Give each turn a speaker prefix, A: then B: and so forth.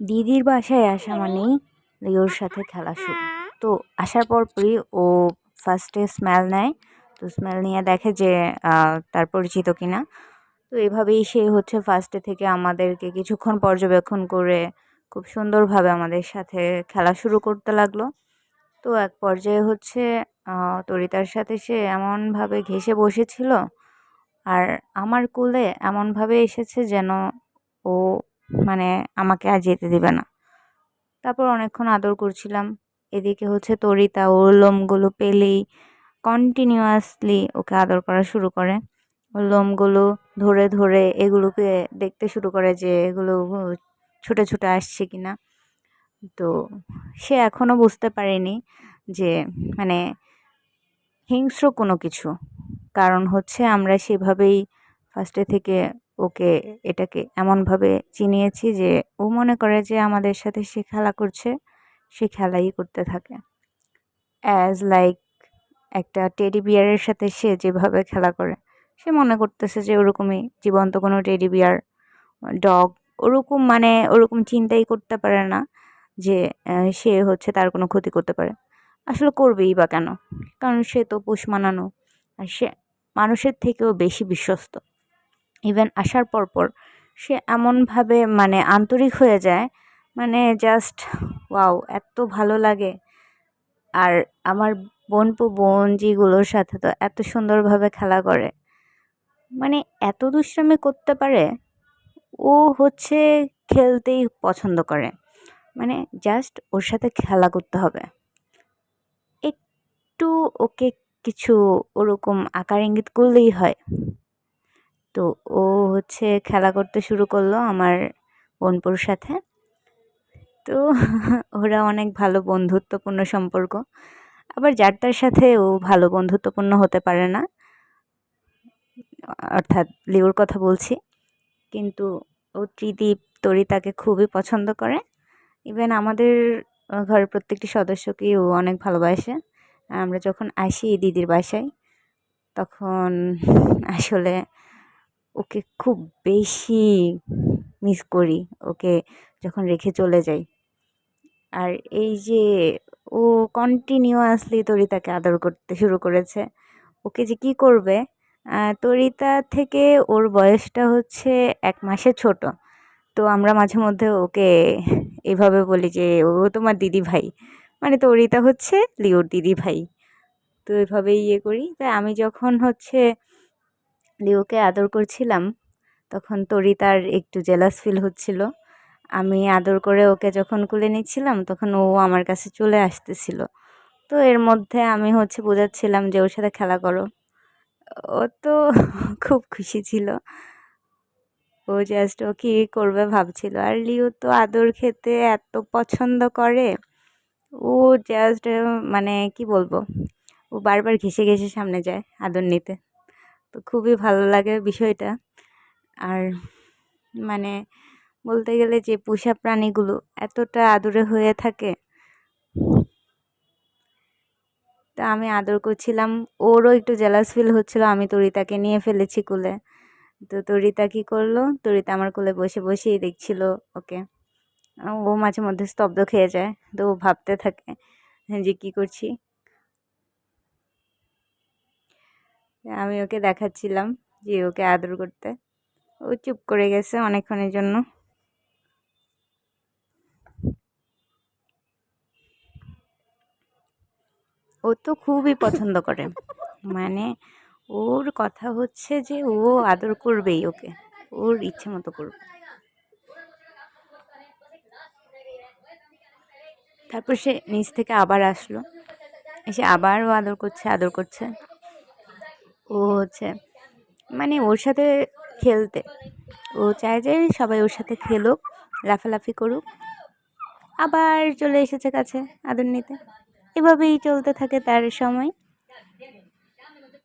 A: দিদির বাসায় আসা মানেই লিওর সাথে খেলা শুরু। তো আসার পর পরই ও ফার্স্টে স্মেল নেয়। তো স্মেল নিয়ে দেখে যে তার পরিচিত কিনা। তো এভাবেই সে হচ্ছে ফার্স্টে থেকে আমাদেরকে কিছুক্ষণ পর্যবেক্ষণ করে খুব সুন্দরভাবে আমাদের সাথে খেলা শুরু করতে লাগল। তো এক পর্যায়ে হচ্ছে তরিতার সাথে সে এমনভাবে ঘেঁষে বসেছিল। আর আমার কোলে এমনভাবে এসেছে যেন ও মানে আমাকে আর যেতে দেবে না। তারপর অনেকক্ষণ আদর করছিলাম। এদিকে হচ্ছে তরিতা, ওর লোমগুলো পেলেই কন্টিনিউয়াসলি ওকে আদর করা শুরু করে। ওর লোমগুলো ধরে ধরে এগুলোকে দেখতে শুরু করে যে এগুলো ছুটে ছুটে আসছে কি না তো সে এখনও বুঝতে পারেনি যে মানে হিংস্র কোনো কিছু। কারণ হচ্ছে আমরা সেভাবেই ফার্স্টে থেকে ওকে এটাকে এমনভাবে চিনিয়েছি যে ও মনে করে যে আমাদের সাথে সে খেলা করছে, সে খেলাই করতে থাকে। অ্যাজ লাইক একটা টেডি বিয়ারের সাথে সে যেভাবে খেলা করে, সে মনে করতেছে যে ওরকমই জীবন্ত কোনো টেডি বিয়ার ডগ ওরকম মানে ওরকম চিন্তাই করতে পারে না যে সে হচ্ছে তার কোনো ক্ষতি করতে পারে। আসলে করবেই বা কেন? কারণ সে তো পোষ মানানো, আর সে মানুষের থেকেও বেশি বিশ্বস্ত। ইভেন আসার পর পর সে এমনভাবে মানে আন্তরিক হয়ে যায় মানে জাস্ট ওয়াও, এত ভালো লাগে। আর আমার বোনপো বোনজিগুলোর সাথে তো এত সুন্দরভাবে খেলা করে। মানে এত দুষ্টামি করতে পারে, ও হচ্ছে খেলতেই পছন্দ করে। মানে জাস্ট ওর সাথে খেলা করতে হবে। একটু ওকে কিছু ওরকম আকার ইঙ্গিত করলেই হয়। তো ও হচ্ছে খেলা করতে শুরু করল আমার বোনপুর সাথে। তো ওরা অনেক ভালো বন্ধুত্বপূর্ণ সম্পর্ক। আবার যার তার সাথে ও ভালো বন্ধুত্বপূর্ণ হতে পারে না। অর্থাৎ লিওর কথা বলছি। কিন্তু ও ত্রিদীপ তরিতাকে খুবই পছন্দ করে। ইভেন আমাদের ঘরের প্রত্যেকটি সদস্যকেই ও অনেক ভালোবাসে। আমরা যখন আসি দিদির বাসায়, তখন আসলে ওকে খুব বেশি মিস করি, ওকে যখন রেখে চলে যাই। আর এই যে ও কন্টিনিউয়াসলি তরিতাকে আদর করতে শুরু করেছে, ওকে যে কি করবে? তরিতা থেকে ওর বয়সটা হচ্ছে এক মাসে ছোট। তো আমরা মাঝে মধ্যে ওকে এভাবে বলি যে, ও তোমার দিদি ভাই। মানে তরিতা হচ্ছে লিওর দিদি ভাই। তো এভাবেই ইয়ে করি। তাই আমি যখন হচ্ছে লিওকে আদর করছিলাম, তখন তরি তার একটু জেলাস ফিল হচ্ছিল। আমি আদর করে ওকে যখন কুলে নিচ্ছিলাম, তখন ও আমার কাছে চলে আসতেছিল। তো এর মধ্যে আমি হচ্ছে বোঝাচ্ছিলাম যে ওর সাথে খেলা করো। ও তো খুব খুশি ছিল। ও জাস্ট ও কী করবে ভাবছিল। আর লিও তো আদর খেতে এত পছন্দ করে। ও জাস্ট মানে কি বলব? ও বারবার ঘেসে ঘেসে সামনে যায় আদর নিতে। তো খুবই ভালো লাগে বিষয়টা। আর মানে বলতে গেলে যে পোষা প্রাণীগুলো এতটা আদরে হয়ে থাকে, তা আমি আদর করছিলাম। ওরও একটু জেলাস ফিল হচ্ছিল, আমি তরিতাকে নিয়ে ফেলেছি কোলে। তো তরিতা কী করল? তরিতা আমার কোলে বসে বসেই দেখছিল ওকে। ও মাঝে মধ্যে স্তব্ধ খেয়ে যায়, তো ও ভাবতে থাকে যে কী করছি। আমি ওকে দেখাচ্ছিলাম যে ওকে আদর করতে। ও চুপ করে গেছে অনেকক্ষণের জন্য। ও তো খুবই পছন্দ করে। মানে ওর কথা হচ্ছে যে ও আদর করবেই ওকে। ওর ইচ্ছে মতো করবে তারপর সে নিচ থেকে আবার আসলো। এসে আবারও আদর করছে আদর করছে। ও হচ্ছে মানে ওর সাথে খেলতে। ও চায় যে সবাই ওর সাথে খেলুক, লাফালাফি করুক। আবার চলে এসেছে কাছে আদর নিতে। এভাবেই চলতে থাকে তার সময়।